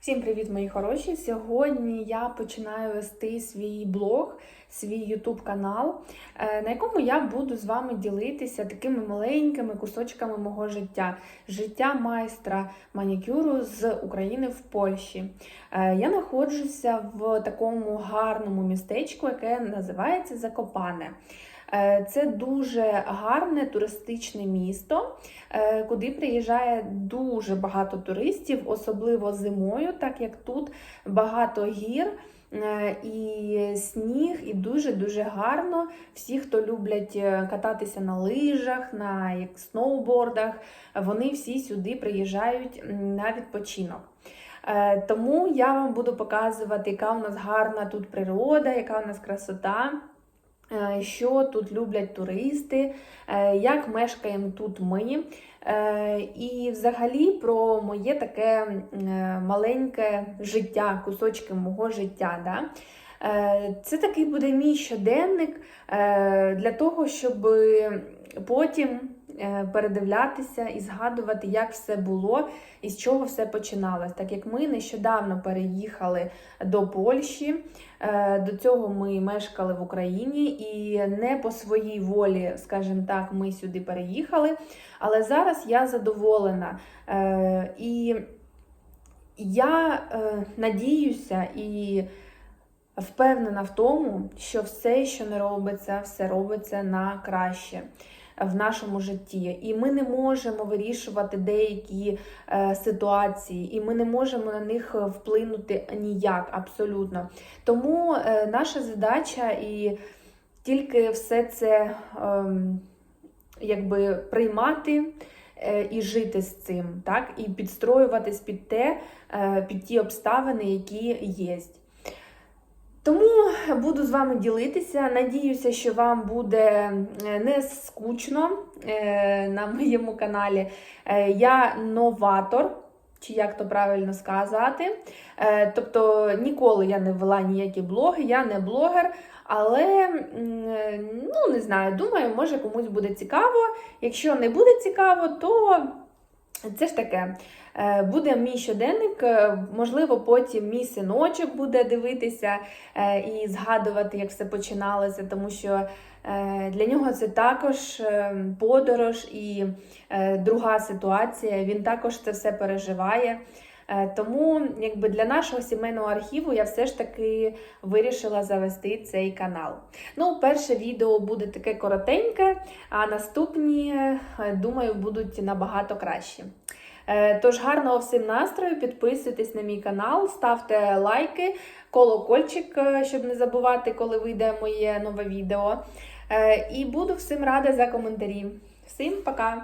Всім привіт, мої хороші! Сьогодні я починаю вести свій блог, свій YouTube канал, е, на якому я буду з вами ділитися такими маленькими кусочками мого життя, життя майстра манікюру з України в Польщі. Е, Я знаходжуся в такому гарному містечку, яке називається Закопане. Е, Це дуже гарне туристичне місто, е, куди приїжджає дуже багато туристів, особливо зимою, так як тут багато гір. е, І сніг, і дуже-дуже гарно. Всі, хто люблять кататися на лижах, на як сноубордах, вони всі сюди приїжджають на відпочинок. Тому я вам буду показувати, яка у нас гарна тут природа, яка у нас красота. Е, Що тут люблять туристи, е, як мешкаємо тут ми. Е, І взагалі про моє таке маленьке життя, кусочки мого життя. Да? Це такий буде мій щоденник для того, щоб потім передивлятися і згадувати, як все було і з чого все починалось. Так як ми нещодавно переїхали до Польщі. Е, До цього ми мешкали в Україні і не по своїй волі, скажімо так, ми сюди переїхали. Але зараз я задоволена. Е, І я е, надіюся і впевнена в тому, що все, що не робиться, все робиться на краще. В нашому житті, і ми не можемо вирішувати деякі е, ситуації, і ми не можемо на них вплинути ніяк абсолютно. Тому е, наша задача і тільки все це ем, якби приймати е, і жити з цим, так? І підстроюватись під те, е, під ті обставини, які є. Тому буду з вами ділитися. Надіюся, що вам буде е, не скучно е, на моєму каналі. Е, Я новатор, чи як то правильно сказати. Тобто ніколи я не вела ніякі блоги, я не блогер. Але ну не знаю, думаю, може комусь буде цікаво. Якщо не буде цікаво, то це ж таке. Е, Буде мій щоденник, е, можливо, потім мій синочок буде дивитися е, і згадувати, як все починалося, тому що для нього це також подорож і друга ситуація. Він також це все переживає. Е, Тому якби для нашого сімейного архіву я все ж таки вирішила завести цей канал. Ну, перше відео буде таке коротеньке, а наступні, е, думаю, будуть набагато кращі. Е, Тож гарного всім настрою, підписуйтесь на мій канал, ставте лайки, колокольчик, щоб не забувати, коли вийде моє нове відео. І буду всім рада за коментарі. Всім пока!